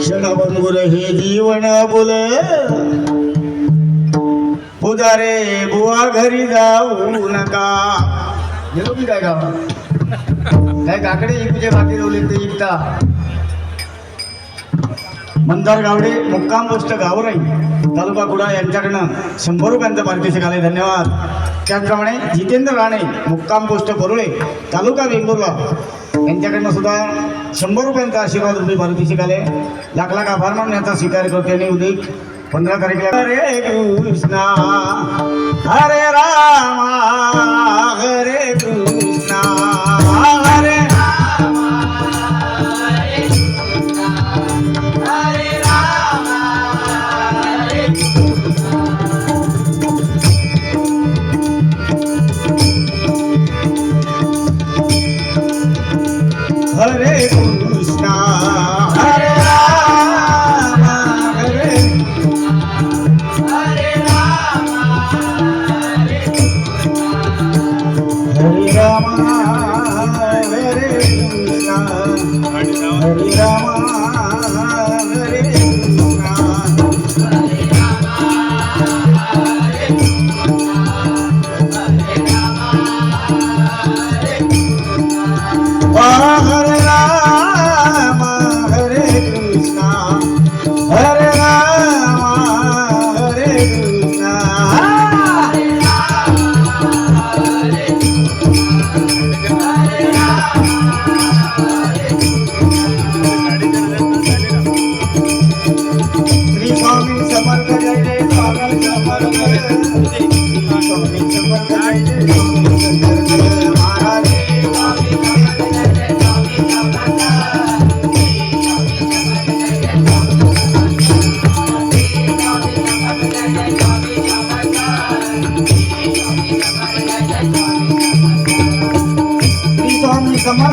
क्षणभंगुर हे जीवन बोल. पुजारे बुवा घरी जाऊ नका. गेलो की काय गावा काय काकडे इकूचे बाकी रोवले ते इकता? मंदार गावडे मुक्काम पोस्ट गावराई तालुका कुडा यांच्याकडनं शंभर रुपयांचं पारितोषिक आले धन्यवाद. त्याचप्रमाणे जितेंद्र राणे मुक्काम पोस्ट परुळे तालुका वेंगुर्ला यांच्याकडनं सुद्धा शंभर रुपयांचा आशीर्वाद रुपये मारुती शिकाले लाख लाख आभार मानून याचा स्वीकार करते आणि उद्या पंधरा तारखेला हरे कृष्णा हरे रामा हरे हरे राम हरे कृष्णा हरे राम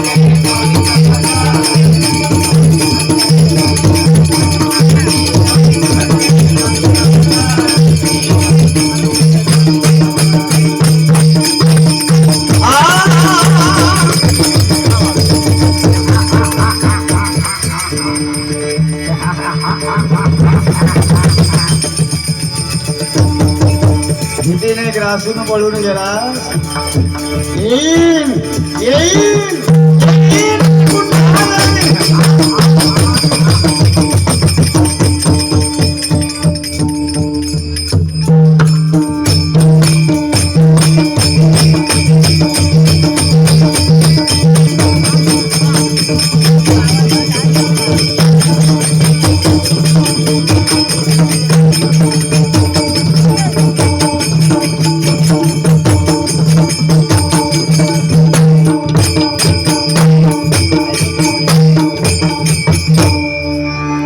महाराज श्री स्वामी समर्थ जय जय स्वामी समर्थ श्री स्वामी समर्थ जय जय स्वामी समर्थ भीतीने ग्रासून पळून गेला येईन येईन